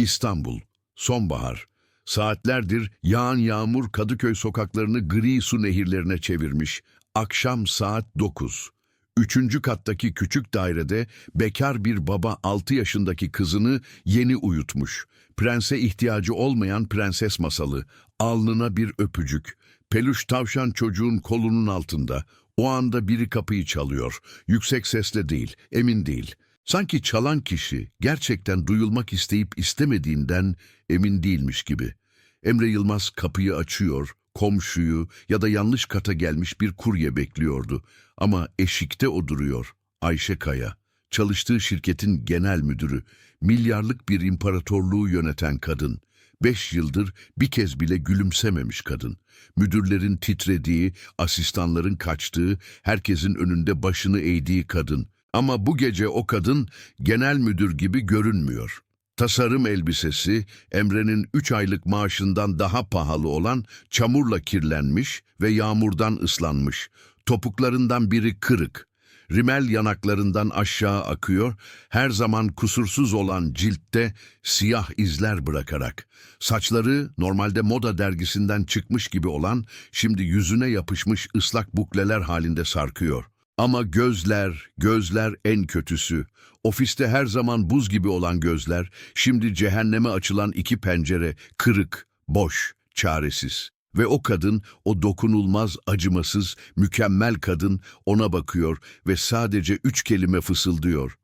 İstanbul, sonbahar. Saatlerdir yağan yağmur Kadıköy sokaklarını gri su nehirlerine çevirmiş. Akşam saat 9. Üçüncü kattaki küçük dairede bekar bir baba 6 yaşındaki kızını yeni uyutmuş. Prense ihtiyacı olmayan prenses masalı. Alnına bir öpücük. Peluş tavşan çocuğun kolunun altında. O anda biri kapıyı çalıyor. Yüksek sesle değil, emin değil. Sanki çalan kişi gerçekten duyulmak isteyip istemediğinden emin değilmiş gibi. Emre Yılmaz kapıyı açıyor, komşuyu ya da yanlış kata gelmiş bir kurye bekliyordu. Ama eşikte o duruyor, Ayşe Kaya. Çalıştığı şirketin genel müdürü, milyarlık bir imparatorluğu yöneten kadın. Beş yıldır bir kez bile gülümsememiş kadın. Müdürlerin titrediği, asistanların kaçtığı, herkesin önünde başını eğdiği kadın. Ama bu gece o kadın genel müdür gibi görünmüyor. Tasarım elbisesi Emre'nin üç aylık maaşından daha pahalı olan çamurla kirlenmiş ve yağmurdan ıslanmış. Topuklarından biri kırık. Rimel yanaklarından aşağı akıyor, her zaman kusursuz olan ciltte siyah izler bırakarak. Saçları normalde moda dergisinden çıkmış gibi olan, şimdi yüzüne yapışmış ıslak bukleler halinde sarkıyor. Ama gözler, gözler en kötüsü. Ofiste her zaman buz gibi olan gözler, şimdi cehenneme açılan iki pencere, kırık, boş, çaresiz. Ve o kadın, o dokunulmaz, acımasız, mükemmel kadın ona bakıyor ve sadece üç kelime fısıldıyor.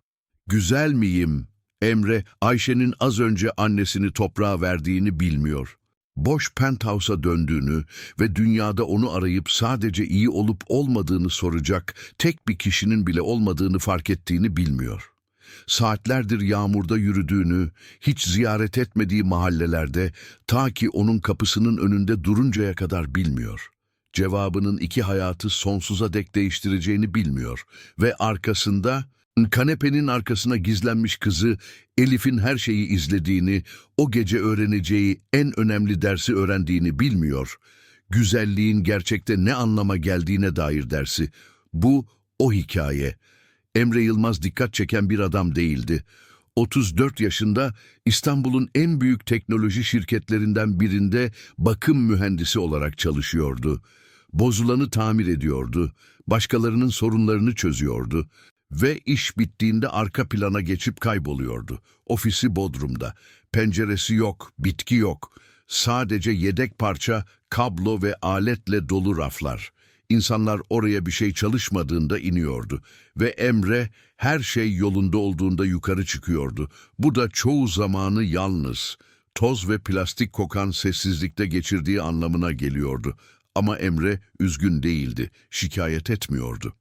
Güzel miyim? Emre, Ayşe'nin az önce annesini toprağa verdiğini bilmiyor. Boş penthouse'a döndüğünü ve dünyada onu arayıp sadece iyi olup olmadığını soracak tek bir kişinin bile olmadığını fark ettiğini bilmiyor. Saatlerdir yağmurda yürüdüğünü, hiç ziyaret etmediği mahallelerde ta ki onun kapısının önünde duruncaya kadar bilmiyor. Cevabının iki hayatı sonsuza dek değiştireceğini bilmiyor ve arkasında kanepenin arkasına gizlenmiş kızı Elif'in her şeyi izlediğini, o gece öğreneceği en önemli dersi öğrendiğini bilmiyor. Güzelliğin gerçekte ne anlama geldiğine dair dersi. Bu o hikaye. Emre Yılmaz dikkat çeken bir adam değildi. 34 yaşında İstanbul'un en büyük teknoloji şirketlerinden birinde bakım mühendisi olarak çalışıyordu. Bozulanı tamir ediyordu, başkalarının sorunlarını çözüyordu ve iş bittiğinde arka plana geçip kayboluyordu. Ofisi Bodrum'da, penceresi yok, bitki yok. Sadece yedek parça, kablo ve aletle dolu raflar. İnsanlar oraya bir şey çalışmadığında iniyordu ve Emre her şey yolunda olduğunda yukarı çıkıyordu. Bu da çoğu zamanı yalnız, toz ve plastik kokan sessizlikte geçirdiği anlamına geliyordu. Ama Emre üzgün değildi, şikayet etmiyordu.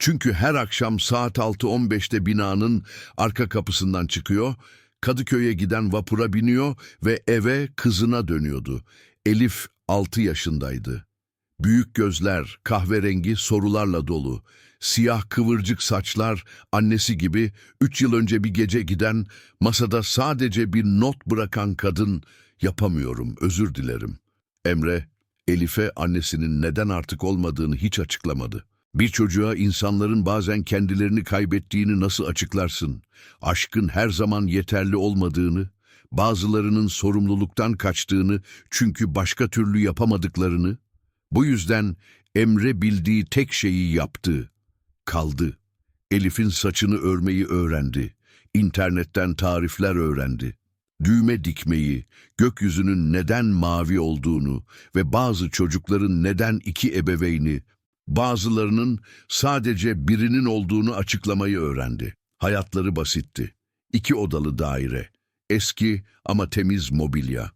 Çünkü her akşam saat 6.15'te binanın arka kapısından çıkıyor, Kadıköy'e giden vapura biniyor ve eve kızına dönüyordu. Elif 6 yaşındaydı. Büyük gözler, kahverengi sorularla dolu. Siyah kıvırcık saçlar, annesi gibi üç yıl önce bir gece giden, masada sadece bir not bırakan kadın, yapamıyorum, özür dilerim. Emre, Elif'e annesinin neden artık olmadığını hiç açıklamadı. Bir çocuğa insanların bazen kendilerini kaybettiğini nasıl açıklarsın? Aşkın her zaman yeterli olmadığını, bazılarının sorumluluktan kaçtığını çünkü başka türlü yapamadıklarını, bu yüzden Emre bildiği tek şeyi yaptı. Kaldı. Elif'in saçını örmeyi öğrendi. İnternetten tarifler öğrendi. Düğme dikmeyi, gökyüzünün neden mavi olduğunu ve bazı çocukların neden iki ebeveyni, bazılarının sadece birinin olduğunu açıklamayı öğrendi. Hayatları basitti. İki odalı daire. Eski ama temiz mobilya.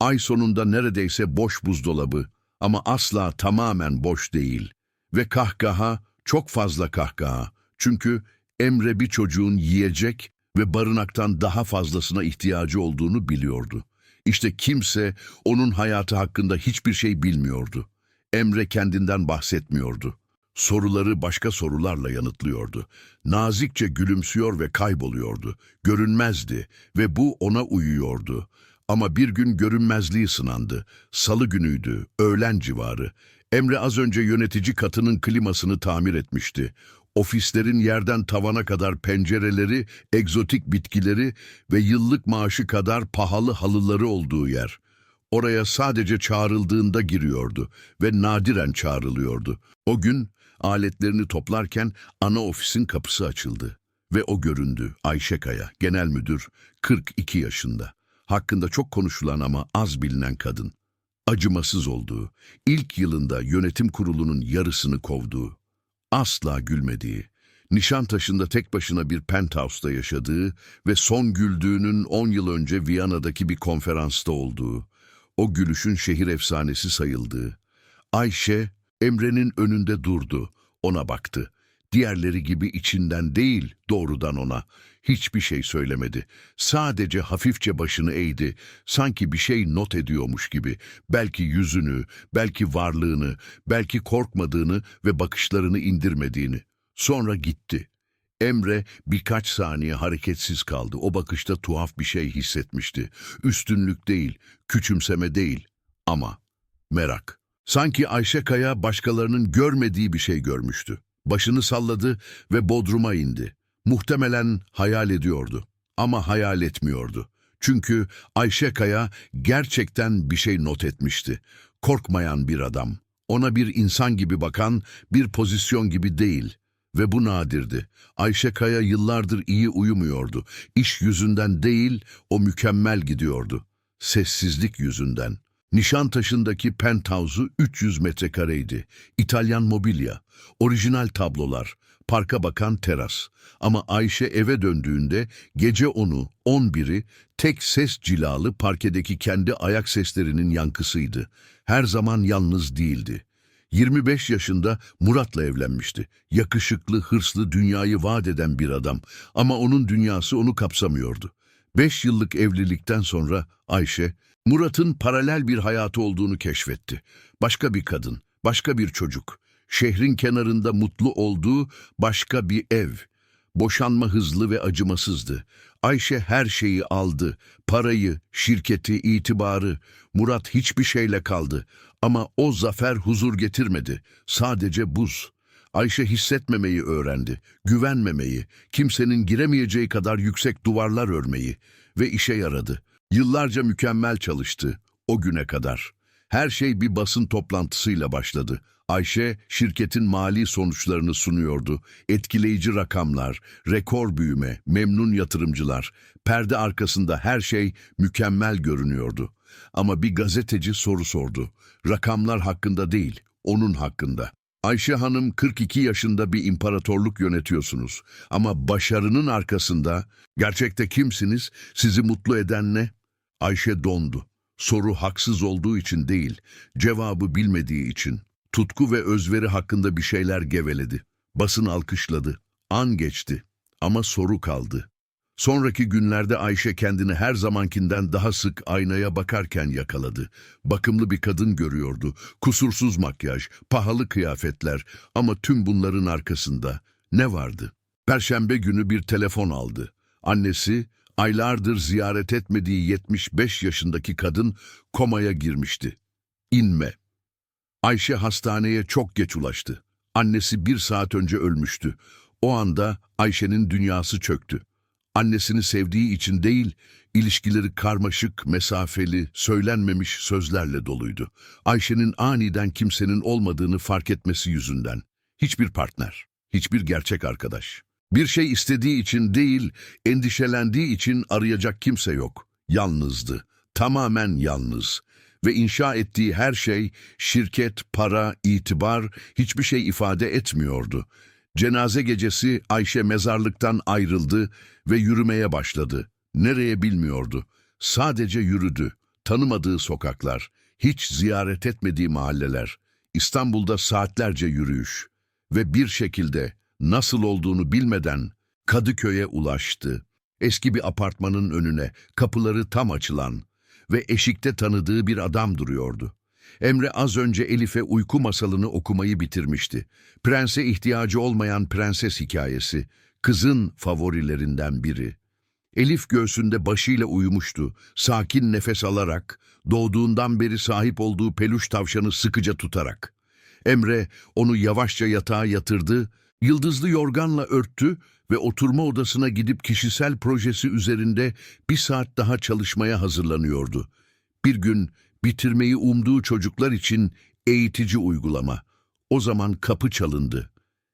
Ay sonunda neredeyse boş buzdolabı ama asla tamamen boş değil. Ve kahkaha, çok fazla kahkaha. Çünkü Emre bir çocuğun yiyecek ve barınaktan daha fazlasına ihtiyacı olduğunu biliyordu. İşte kimse onun hayatı hakkında hiçbir şey bilmiyordu. Emre kendinden bahsetmiyordu. Soruları başka sorularla yanıtlıyordu. Nazikçe gülümsüyor ve kayboluyordu. Görünmezdi ve bu ona uyuyordu. Ama bir gün görünmezliği sınandı. Salı günüydü, öğlen civarı. Emre az önce yönetici katının klimasını tamir etmişti. Ofislerin yerden tavana kadar pencereleri, egzotik bitkileri ve yıllık maaşı kadar pahalı halıları olduğu yer. Oraya sadece çağrıldığında giriyordu ve nadiren çağrılıyordu. O gün aletlerini toplarken ana ofisin kapısı açıldı. Ve o göründü Ayşe Kaya, genel müdür, 42 yaşında. Hakkında çok konuşulan ama az bilinen kadın. Acımasız olduğu, ilk yılında yönetim kurulunun yarısını kovduğu, asla gülmediği, Nişantaşı'nda tek başına bir penthouse'da yaşadığı ve son güldüğünün 10 yıl önce Viyana'daki bir konferansta olduğu, o gülüşün şehir efsanesi sayıldığı. Ayşe, Emre'nin önünde durdu, ona baktı. Diğerleri gibi içinden değil, doğrudan ona. Hiçbir şey söylemedi. Sadece hafifçe başını eğdi. Sanki bir şey not ediyormuş gibi. Belki yüzünü, belki varlığını, belki korkmadığını ve bakışlarını indirmediğini. Sonra gitti. Emre birkaç saniye hareketsiz kaldı. O bakışta tuhaf bir şey hissetmişti. Üstünlük değil, küçümseme değil ama merak. Sanki Ayşe Kaya başkalarının görmediği bir şey görmüştü. Başını salladı ve bodruma indi. Muhtemelen hayal ediyordu ama hayal etmiyordu. Çünkü Ayşe Kaya gerçekten bir şey not etmişti. Korkmayan bir adam. Ona bir insan gibi bakan, bir pozisyon gibi değil. Ve bu nadirdi. Ayşe Kaya yıllardır iyi uyumuyordu. İş yüzünden değil, o mükemmel gidiyordu. Sessizlik yüzünden. Nişantaşı'ndaki penthouse'u 300 metrekareydi. İtalyan mobilya, orijinal tablolar, parka bakan teras. Ama Ayşe eve döndüğünde gece onu, 11'i tek ses cilalı parkedeki kendi ayak seslerinin yankısıydı. Her zaman yalnız değildi. 25 yaşında Murat'la evlenmişti. Yakışıklı, hırslı, dünyayı vaat eden bir adam. Ama onun dünyası onu kapsamıyordu. 5 yıllık evlilikten sonra Ayşe, Murat'ın paralel bir hayatı olduğunu keşfetti. Başka bir kadın, başka bir çocuk. Şehrin kenarında mutlu olduğu başka bir ev. Boşanma hızlı ve acımasızdı. Ayşe her şeyi aldı. Parayı, şirketi, itibarı. Murat hiçbir şeyle kaldı. Ama o zafer huzur getirmedi. Sadece buz. Ayşe hissetmemeyi öğrendi. Güvenmemeyi, kimsenin giremeyeceği kadar yüksek duvarlar örmeyi. Ve işe yaradı. Yıllarca mükemmel çalıştı. O güne kadar. Her şey bir basın toplantısıyla başladı. Ayşe şirketin mali sonuçlarını sunuyordu. Etkileyici rakamlar, rekor büyüme, memnun yatırımcılar. Perde arkasında her şey mükemmel görünüyordu. Ama bir gazeteci soru sordu. Rakamlar hakkında değil, onun hakkında. Ayşe Hanım 42 yaşında bir imparatorluk yönetiyorsunuz. Ama başarının arkasında gerçekte kimsiniz, sizi mutlu eden ne? Ayşe dondu. Soru haksız olduğu için değil, cevabı bilmediği için. Tutku ve özveri hakkında bir şeyler geveledi. Basın alkışladı. An geçti. Ama soru kaldı. Sonraki günlerde Ayşe kendini her zamankinden daha sık aynaya bakarken yakaladı. Bakımlı bir kadın görüyordu. Kusursuz makyaj, pahalı kıyafetler ama tüm bunların arkasında ne vardı? Perşembe günü bir telefon aldı. Annesi, aylardır ziyaret etmediği 75 yaşındaki kadın komaya girmişti. İnme. Ayşe hastaneye çok geç ulaştı. Annesi bir saat önce ölmüştü. O anda Ayşe'nin dünyası çöktü. Annesini sevdiği için değil, ilişkileri karmaşık, mesafeli, söylenmemiş sözlerle doluydu. Ayşe'nin aniden kimsenin olmadığını fark etmesi yüzünden. Hiçbir partner, hiçbir gerçek arkadaş. Bir şey istediği için değil, endişelendiği için arayacak kimse yok. Yalnızdı, tamamen yalnız. Ve inşa ettiği her şey, şirket, para, itibar, hiçbir şey ifade etmiyordu. Cenaze gecesi Ayşe mezarlıktan ayrıldı ve yürümeye başladı. Nereye bilmiyordu. Sadece yürüdü. Tanımadığı sokaklar, hiç ziyaret etmediği mahalleler. İstanbul'da saatlerce yürüyüş. Ve bir şekilde nasıl olduğunu bilmeden Kadıköy'e ulaştı. Eski bir apartmanın önüne, kapıları tam açılan ve eşikte tanıdığı bir adam duruyordu. Emre az önce Elif'e uyku masalını okumayı bitirmişti. Prense ihtiyacı olmayan prenses hikayesi, kızın favorilerinden biri. Elif göğsünde başıyla uyumuştu, sakin nefes alarak, doğduğundan beri sahip olduğu peluş tavşanı sıkıca tutarak. Emre onu yavaşça yatağa yatırdı Yıldızlı yorganla örttü ve oturma odasına gidip kişisel projesi üzerinde bir saat daha çalışmaya hazırlanıyordu. Bir gün bitirmeyi umduğu çocuklar için eğitici uygulama. O zaman kapı çalındı.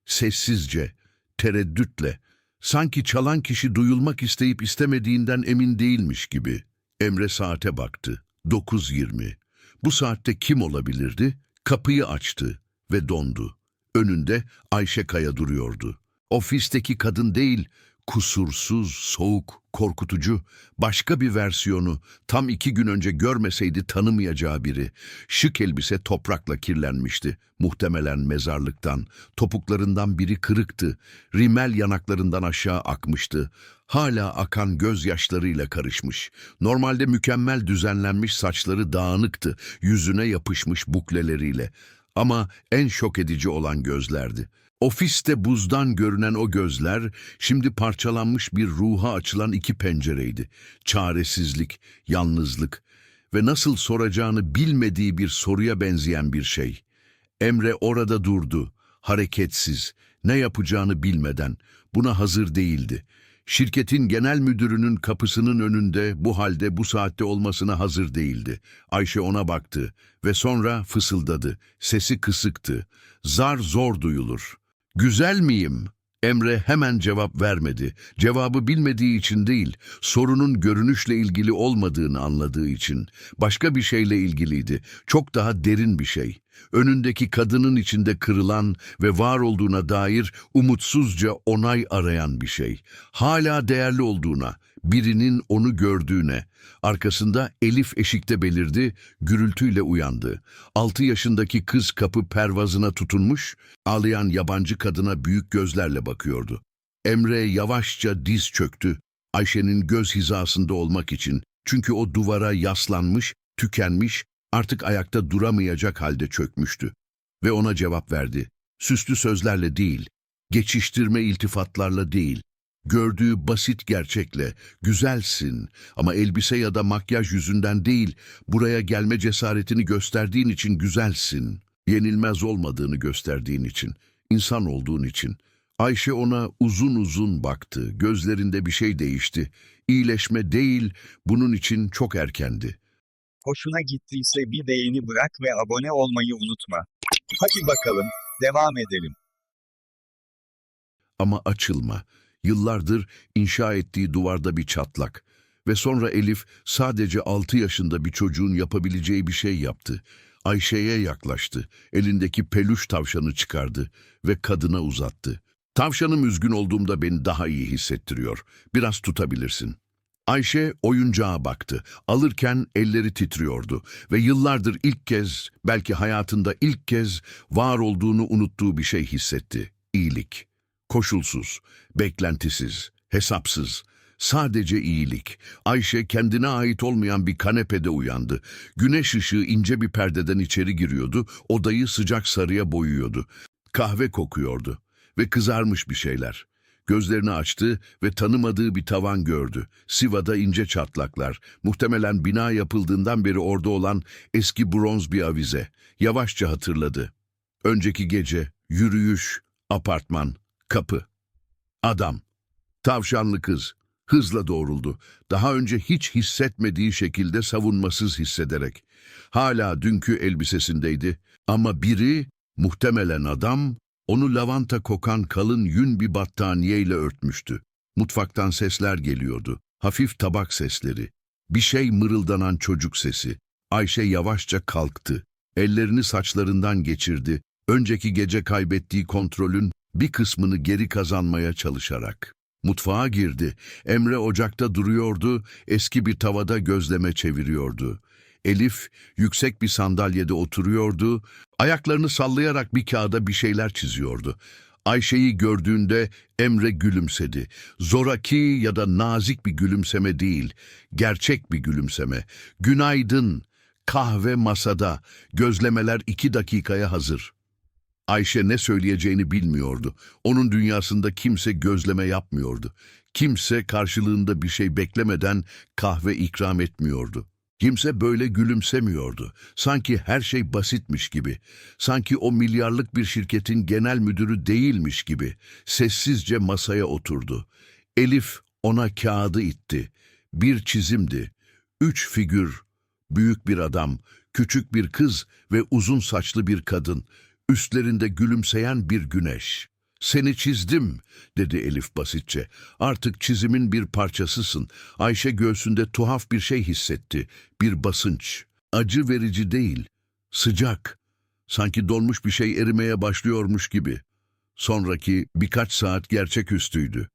Sessizce, tereddütle, sanki çalan kişi duyulmak isteyip istemediğinden emin değilmiş gibi. Emre saate baktı. 9.20. Bu saatte kim olabilirdi? Kapıyı açtı ve dondu. Önünde Ayşe Kaya duruyordu. Ofisteki kadın değil, kusursuz, soğuk, korkutucu, başka bir versiyonu, tam iki gün önce görmeseydi tanımayacağı biri. Şık elbise toprakla kirlenmişti, muhtemelen mezarlıktan. Topuklarından biri kırıktı, rimel yanaklarından aşağı akmıştı. Hala akan gözyaşlarıyla karışmış. Normalde mükemmel düzenlenmiş saçları dağınıktı, yüzüne yapışmış bukleleriyle. Ama en şok edici olan gözlerdi. Ofiste buzdan görünen o gözler, şimdi parçalanmış bir ruha açılan iki pencereydi. Çaresizlik, yalnızlık ve nasıl soracağını bilmediği bir soruya benzeyen bir şey. Emre orada durdu, hareketsiz, ne yapacağını bilmeden, buna hazır değildi. Şirketin genel müdürünün kapısının önünde bu halde bu saatte olmasına hazır değildi. Ayşe ona baktı ve sonra fısıldadı. Sesi kısıktı. Zar zor duyulur. Güzel miyim? Emre hemen cevap vermedi. Cevabı bilmediği için değil, sorunun görünüşle ilgili olmadığını anladığı için. Başka bir şeyle ilgiliydi. Çok daha derin bir şey. Önündeki kadının içinde kırılan ve var olduğuna dair umutsuzca onay arayan bir şey. Hala değerli olduğuna, birinin onu gördüğüne. Arkasında Elif eşikte belirdi, gürültüyle uyandı. Altı yaşındaki kız kapı pervazına tutunmuş, ağlayan yabancı kadına büyük gözlerle bakıyordu. Emre yavaşça diz çöktü, Ayşe'nin göz hizasında olmak için. Çünkü o duvara yaslanmış, tükenmiş, artık ayakta duramayacak halde çökmüştü. Ve ona cevap verdi. Süslü sözlerle değil, geçiştirme iltifatlarla değil, gördüğü basit gerçekle, güzelsin ama elbise ya da makyaj yüzünden değil, buraya gelme cesaretini gösterdiğin için güzelsin. Yenilmez olmadığını gösterdiğin için, insan olduğun için. Ayşe ona uzun uzun baktı, gözlerinde bir şey değişti. İyileşme değil, bunun için çok erkendi. Hoşuna gittiyse bir beğeni bırak ve abone olmayı unutma. Hadi bakalım, devam edelim. Ama açılma. Yıllardır inşa ettiği duvarda bir çatlak. Ve sonra Elif sadece altı yaşında bir çocuğun yapabileceği bir şey yaptı. Ayşe'ye yaklaştı. Elindeki peluş tavşanı çıkardı ve kadına uzattı. Tavşanım üzgün olduğumda beni daha iyi hissettiriyor. Biraz tutabilirsin. Ayşe oyuncağa baktı. Alırken elleri titriyordu ve yıllardır ilk kez, belki hayatında ilk kez var olduğunu unuttuğu bir şey hissetti. İyilik. Koşulsuz, beklentisiz, hesapsız. Sadece iyilik. Ayşe kendine ait olmayan bir kanepede uyandı. Güneş ışığı ince bir perdeden içeri giriyordu, odayı sıcak sarıya boyuyordu. Kahve kokuyordu ve kızarmış bir şeyler. Gözlerini açtı ve tanımadığı bir tavan gördü. Siva'da ince çatlaklar. Muhtemelen bina yapıldığından beri orada olan eski bronz bir avize. Yavaşça hatırladı. Önceki gece, yürüyüş, apartman, kapı. Adam. Tavşanlı kız. Hızla doğruldu. Daha önce hiç hissetmediği şekilde savunmasız hissederek. Hala dünkü elbisesindeydi. Ama biri, muhtemelen adam, onu lavanta kokan kalın yün bir battaniyeyle örtmüştü. Mutfaktan sesler geliyordu. Hafif tabak sesleri. Bir şey mırıldanan çocuk sesi. Ayşe yavaşça kalktı. Ellerini saçlarından geçirdi. Önceki gece kaybettiği kontrolün bir kısmını geri kazanmaya çalışarak. Mutfağa girdi. Emre ocakta duruyordu, eski bir tavada gözleme çeviriyordu. Elif yüksek bir sandalyede oturuyordu, ayaklarını sallayarak bir kağıda bir şeyler çiziyordu. Ayşe'yi gördüğünde Emre gülümsedi. Zoraki ya da nazik bir gülümseme değil, gerçek bir gülümseme. Günaydın, kahve masada, gözlemeler iki dakikaya hazır. Ayşe ne söyleyeceğini bilmiyordu. Onun dünyasında kimse gözleme yapmıyordu. Kimse karşılığında bir şey beklemeden kahve ikram etmiyordu. Kimse böyle gülümsemiyordu. Sanki her şey basitmiş gibi. Sanki o milyarlık bir şirketin genel müdürü değilmiş gibi. Sessizce masaya oturdu. Elif ona kağıdı itti. Bir çizimdi. Üç figür. Büyük bir adam, küçük bir kız ve uzun saçlı bir kadın. Üstlerinde gülümseyen bir güneş. Seni çizdim, dedi Elif basitçe. Artık çizimin bir parçasısın. Ayşe göğsünde tuhaf bir şey hissetti. Bir basınç. Acı verici değil. Sıcak. Sanki donmuş bir şey erimeye başlıyormuş gibi. Sonraki birkaç saat gerçeküstüydü.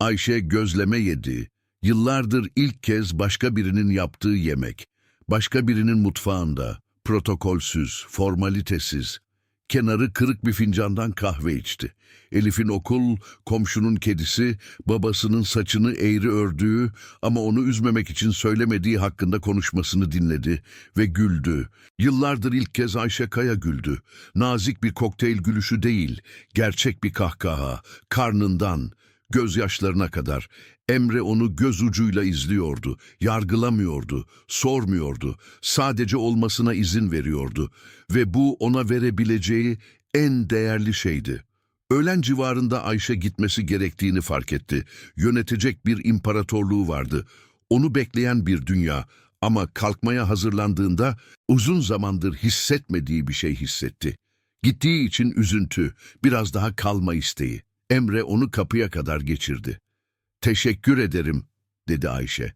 Ayşe gözleme yedi. Yıllardır ilk kez başka birinin yaptığı yemek. Başka birinin mutfağında. Protokolsüz, formalitesiz. Kenarı kırık bir fincandan kahve içti. Elif'in okul, komşunun kedisi, babasının saçını eğri ördüğü ama onu üzmemek için söylemediği hakkında konuşmasını dinledi ve güldü. Yıllardır ilk kez Ayşe Kaya güldü. Nazik bir kokteyl gülüşü değil, gerçek bir kahkaha, karnından, gözyaşlarına kadar. Emre onu göz ucuyla izliyordu, yargılamıyordu, sormuyordu, sadece olmasına izin veriyordu ve bu ona verebileceği en değerli şeydi. Öğlen civarında Ayşe gitmesi gerektiğini fark etti. Yönetecek bir imparatorluğu vardı. Onu bekleyen bir dünya ama kalkmaya hazırlandığında uzun zamandır hissetmediği bir şey hissetti. Gittiği için üzüntü, biraz daha kalma isteği. Emre onu kapıya kadar geçirdi. Teşekkür ederim, dedi Ayşe.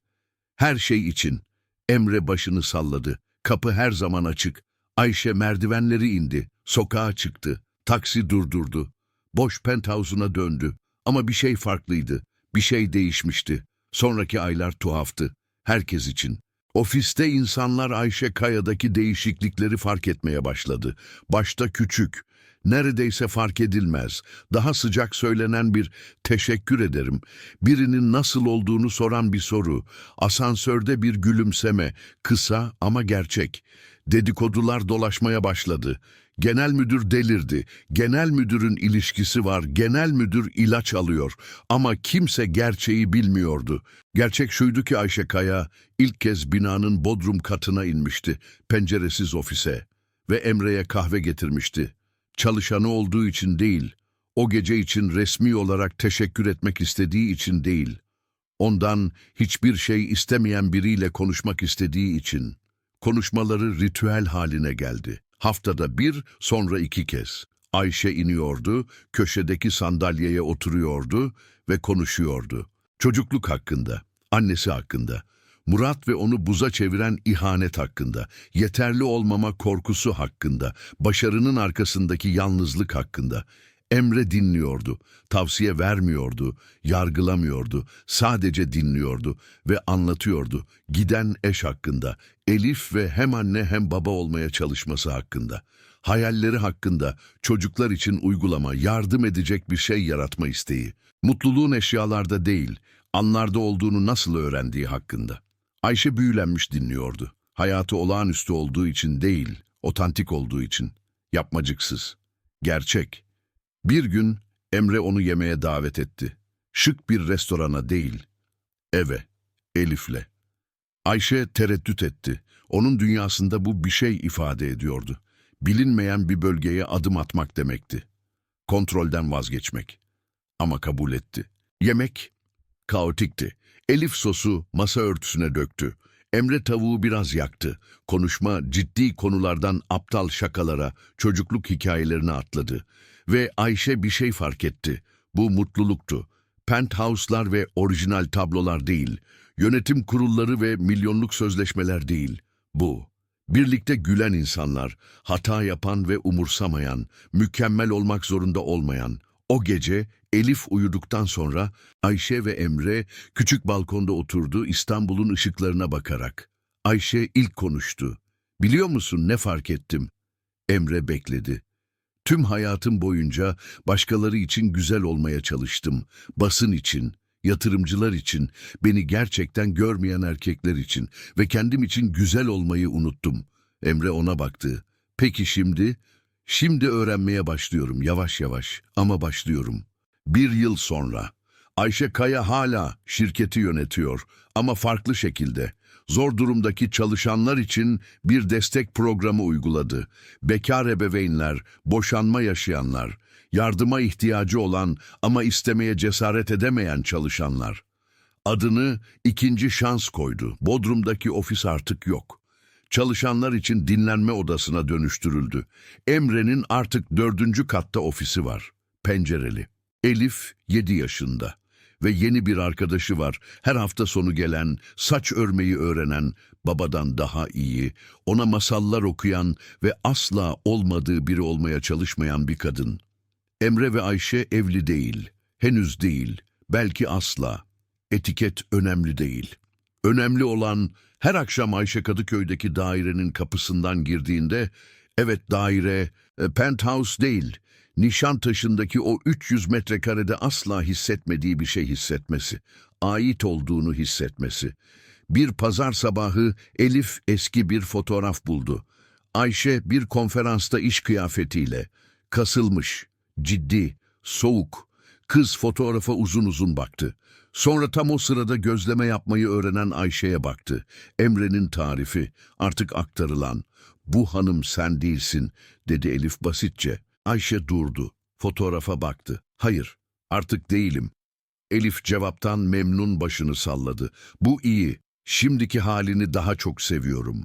Her şey için. Emre başını salladı. Kapı her zaman açık. Ayşe merdivenleri indi. Sokağa çıktı. Taksi durdurdu. Boş penthouse'una döndü. Ama bir şey farklıydı. Bir şey değişmişti. Sonraki aylar tuhaftı. Herkes için. Ofiste insanlar Ayşe Kaya'daki değişiklikleri fark etmeye başladı. Başta küçük, neredeyse fark edilmez, daha sıcak söylenen bir teşekkür ederim, birinin nasıl olduğunu soran bir soru, asansörde bir gülümseme, kısa ama gerçek. Dedikodular dolaşmaya başladı. Genel müdür delirdi. Genel müdürün ilişkisi var. Genel müdür ilaç alıyor. Ama kimse gerçeği bilmiyordu. Gerçek şuydu ki Ayşe Kaya ilk kez binanın bodrum katına inmişti. Penceresiz ofise. Ve Emre'ye kahve getirmişti. Çalışanı olduğu için değil, o gece için resmi olarak teşekkür etmek istediği için değil, ondan hiçbir şey istemeyen biriyle konuşmak istediği için. Konuşmaları ritüel haline geldi. Haftada bir, sonra iki kez. Ayşe iniyordu, köşedeki sandalyeye oturuyordu ve konuşuyordu. Çocukluk hakkında, annesi hakkında, Murat ve onu buza çeviren ihanet hakkında, yeterli olmama korkusu hakkında, başarının arkasındaki yalnızlık hakkında. Emre dinliyordu, tavsiye vermiyordu, yargılamıyordu, sadece dinliyordu ve anlatıyordu. Giden eş hakkında, Elif ve hem anne hem baba olmaya çalışması hakkında. Hayalleri hakkında, çocuklar için uygulama, yardım edecek bir şey yaratma isteği. Mutluluğun eşyalarda değil, anlarda olduğunu nasıl öğrendiği hakkında. Ayşe büyülenmiş dinliyordu. Hayatı olağanüstü olduğu için değil, otantik olduğu için. Yapmacıksız. Gerçek. Bir gün Emre onu yemeğe davet etti. Şık bir restorana değil, eve, Elif'le. Ayşe tereddüt etti. Onun dünyasında bu bir şey ifade ediyordu. Bilinmeyen bir bölgeye adım atmak demekti. Kontrolden vazgeçmek. Ama kabul etti. Yemek kaotikti. Elif sosu masa örtüsüne döktü. Emre tavuğu biraz yaktı. Konuşma ciddi konulardan aptal şakalara, çocukluk hikayelerine atladı. Ve Ayşe bir şey fark etti. Bu mutluluktu. Penthouse'lar ve orijinal tablolar değil. Yönetim kurulları ve milyonluk sözleşmeler değil. Bu. Birlikte gülen insanlar, hata yapan ve umursamayan, mükemmel olmak zorunda olmayan. O gece Elif uyuduktan sonra Ayşe ve Emre küçük balkonda oturdu İstanbul'un ışıklarına bakarak. Ayşe ilk konuştu. Biliyor musun ne fark ettim? Emre bekledi. Tüm hayatım boyunca başkaları için güzel olmaya çalıştım. Basın için, yatırımcılar için, beni gerçekten görmeyen erkekler için ve kendim için güzel olmayı unuttum. Emre ona baktı. Peki şimdi? Şimdi öğrenmeye başlıyorum yavaş yavaş ama başlıyorum. Bir yıl sonra Ayşe Kaya hala şirketi yönetiyor ama farklı şekilde. zor durumdaki çalışanlar için bir destek programı uyguladı. Bekar ebeveynler, boşanma yaşayanlar, yardıma ihtiyacı olan ama istemeye cesaret edemeyen çalışanlar. Adını ikinci şans koydu. Bodrum'daki ofis artık yok. Çalışanlar için dinlenme odasına dönüştürüldü. Emre'nin artık dördüncü katta ofisi var. Pencereli. Elif 7 yaşında ve yeni bir arkadaşı var. Her hafta sonu gelen, saç örmeyi öğrenen, babadan daha iyi, ona masallar okuyan ve asla olmadığı biri olmaya çalışmayan bir kadın. Emre ve Ayşe evli değil, henüz değil, belki asla. Etiket önemli değil. Önemli olan her akşam Ayşe Kadıköy'deki dairenin kapısından girdiğinde, evet daire, e, penthouse değil, Nişantaşı'ndaki o 300 metrekarede asla hissetmediği bir şey hissetmesi, ait olduğunu hissetmesi. Bir pazar sabahı Elif eski bir fotoğraf buldu. Ayşe bir konferansta iş kıyafetiyle, kasılmış, ciddi, soğuk. Kız fotoğrafa uzun uzun baktı. Sonra tam o sırada gözleme yapmayı öğrenen Ayşe'ye baktı. Emre'nin tarifi, artık aktarılan. Bu hanım sen değilsin, dedi Elif basitçe. Ayşe durdu. Fotoğrafa baktı. Hayır, artık değilim. Elif cevaptan memnun başını salladı. Bu iyi. Şimdiki halini daha çok seviyorum.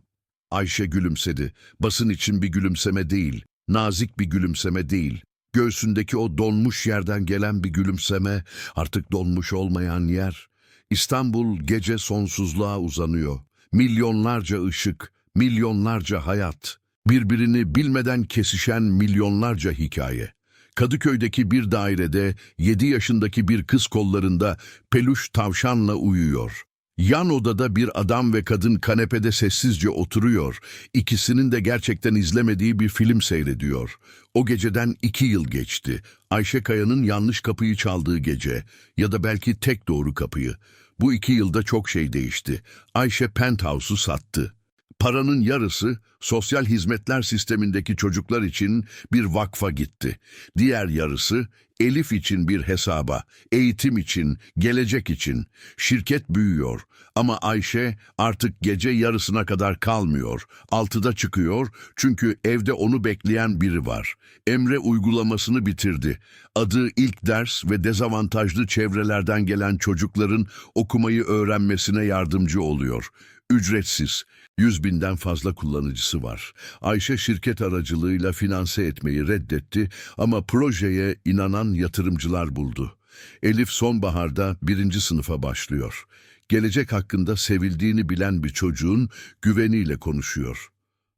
Ayşe gülümsedi. Basın için bir gülümseme değil, nazik bir gülümseme değil. Göğsündeki o donmuş yerden gelen bir gülümseme, artık donmuş olmayan yer. İstanbul gece sonsuzluğa uzanıyor. Milyonlarca ışık, milyonlarca hayat. Birbirini bilmeden kesişen milyonlarca hikaye. Kadıköy'deki bir dairede 7 yaşındaki bir kız kollarında peluş tavşanla uyuyor. Yan odada bir adam ve kadın kanepede sessizce oturuyor. İkisinin de gerçekten izlemediği bir film seyrediyor. O geceden iki yıl geçti. Ayşe Kaya'nın yanlış kapıyı çaldığı gece ya da belki tek doğru kapıyı. Bu iki yılda çok şey değişti. Ayşe penthouse'u sattı. Paranın yarısı sosyal hizmetler sistemindeki çocuklar için bir vakfa gitti. Diğer yarısı Elif için bir hesaba, eğitim için, gelecek için. Şirket büyüyor ama Ayşe artık gece yarısına kadar kalmıyor. Altıda çıkıyor çünkü evde onu bekleyen biri var. Emre uygulamasını bitirdi. Adı ilk ders ve dezavantajlı çevrelerden gelen çocukların okumayı öğrenmesine yardımcı oluyor. Ücretsiz. 100 binden fazla kullanıcısı var. Ayşe şirket aracılığıyla finanse etmeyi reddetti ama projeye inanan yatırımcılar buldu. Elif sonbaharda birinci sınıfa başlıyor. Gelecek hakkında sevildiğini bilen bir çocuğun güveniyle konuşuyor.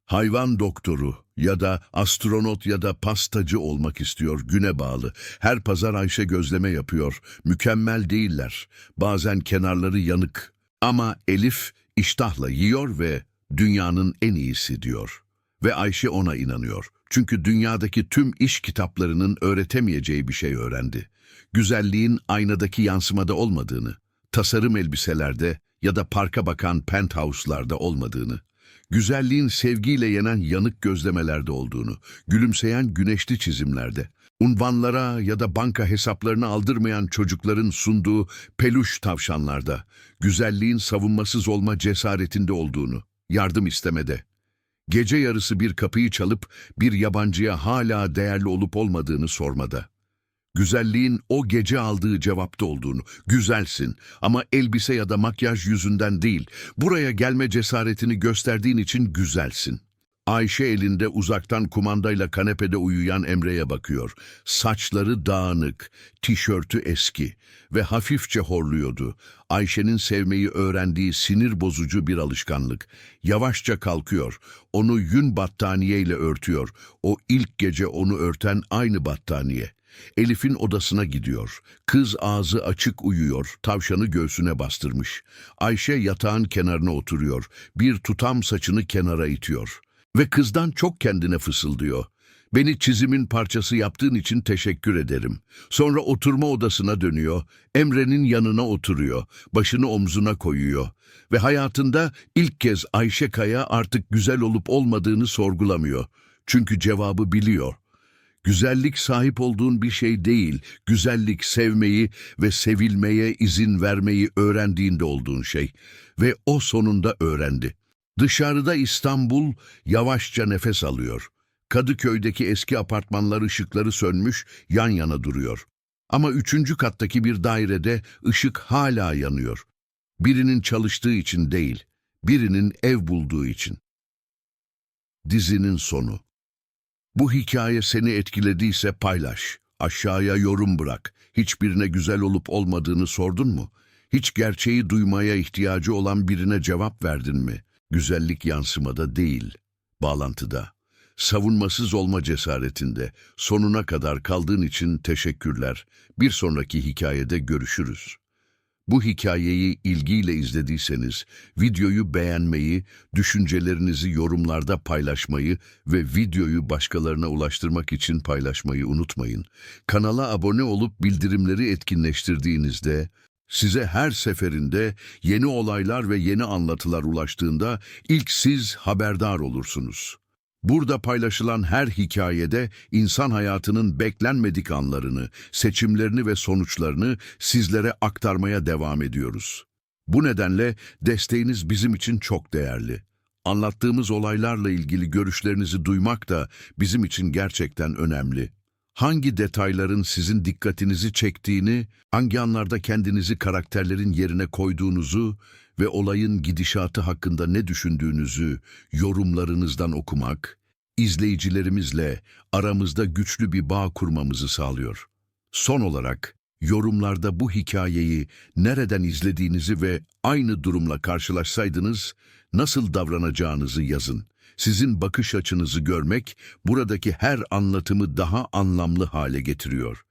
Hayvan doktoru ya da astronot ya da pastacı olmak istiyor güne bağlı. Her pazar Ayşe gözleme yapıyor. Mükemmel değiller. Bazen kenarları yanık. Ama Elif iştahla yiyor ve dünyanın en iyisi diyor. Ve Ayşe ona inanıyor. Çünkü dünyadaki tüm iş kitaplarının öğretemeyeceği bir şey öğrendi. Güzelliğin aynadaki yansımada olmadığını, tasarım elbiselerde ya da parka bakan penthouse'larda olmadığını, güzelliğin sevgiyle yenen yanık gözlemelerde olduğunu, gülümseyen güneşli çizimlerde, unvanlara ya da banka hesaplarını aldırmayan çocukların sunduğu peluş tavşanlarda, güzelliğin savunmasız olma cesaretinde olduğunu, yardım istemede, gece yarısı bir kapıyı çalıp bir yabancıya hala değerli olup olmadığını sormada, güzelliğin o gece aldığı cevapta olduğunu, güzelsin ama elbise ya da makyaj yüzünden değil, buraya gelme cesaretini gösterdiğin için güzelsin. Ayşe elinde uzaktan kumandayla kanepede uyuyan Emre'ye bakıyor. Saçları dağınık, tişörtü eski ve hafifçe horluyordu. Ayşe'nin sevmeyi öğrendiği sinir bozucu bir alışkanlık. Yavaşça kalkıyor, onu yün battaniyeyle örtüyor. O ilk gece onu örten aynı battaniye. Elif'in odasına gidiyor. Kız ağzı açık uyuyor, tavşanı göğsüne bastırmış. Ayşe yatağın kenarına oturuyor, bir tutam saçını kenara itiyor. Ve kızdan çok kendine fısıldıyor. Beni çizimin parçası yaptığın için teşekkür ederim. Sonra oturma odasına dönüyor, Emre'nin yanına oturuyor, başını omzuna koyuyor. Ve hayatında ilk kez Ayşe Kaya artık güzel olup olmadığını sorgulamıyor. Çünkü cevabı biliyor. Güzellik sahip olduğun bir şey değil, güzellik sevmeyi ve sevilmeye izin vermeyi öğrendiğinde olduğun şey. Ve o sonunda öğrendi. Dışarıda İstanbul yavaşça nefes alıyor. Kadıköy'deki eski apartmanlar ışıkları sönmüş, yan yana duruyor. Ama üçüncü kattaki bir dairede ışık hala yanıyor. Birinin çalıştığı için değil, birinin ev bulduğu için. Dizinin sonu. Bu hikaye seni etkilediyse paylaş. Aşağıya yorum bırak. Hiçbirine güzel olup olmadığını sordun mu? Hiç gerçeği duymaya ihtiyacı olan birine cevap verdin mi? Güzellik yansımada değil, bağlantıda. Savunmasız olma cesaretinde. Sonuna kadar kaldığın için teşekkürler. Bir sonraki hikayede görüşürüz. Bu hikayeyi ilgiyle izlediyseniz videoyu beğenmeyi, düşüncelerinizi yorumlarda paylaşmayı ve videoyu başkalarına ulaştırmak için paylaşmayı unutmayın. Kanala abone olup bildirimleri etkinleştirdiğinizde size her seferinde yeni olaylar ve yeni anlatılar ulaştığında ilk siz haberdar olursunuz. Burada paylaşılan her hikayede insan hayatının beklenmedik anlarını, seçimlerini ve sonuçlarını sizlere aktarmaya devam ediyoruz. Bu nedenle desteğiniz bizim için çok değerli. Anlattığımız olaylarla ilgili görüşlerinizi duymak da bizim için gerçekten önemli. Hangi detayların sizin dikkatinizi çektiğini, hangi anlarda kendinizi karakterlerin yerine koyduğunuzu ve olayın gidişatı hakkında ne düşündüğünüzü yorumlarınızdan okumak, izleyicilerimizle aramızda güçlü bir bağ kurmamızı sağlıyor. Son olarak, yorumlarda bu hikayeyi nereden izlediğinizi ve aynı durumla karşılaşsaydınız nasıl davranacağınızı yazın. Sizin bakış açınızı görmek buradaki her anlatımı daha anlamlı hale getiriyor.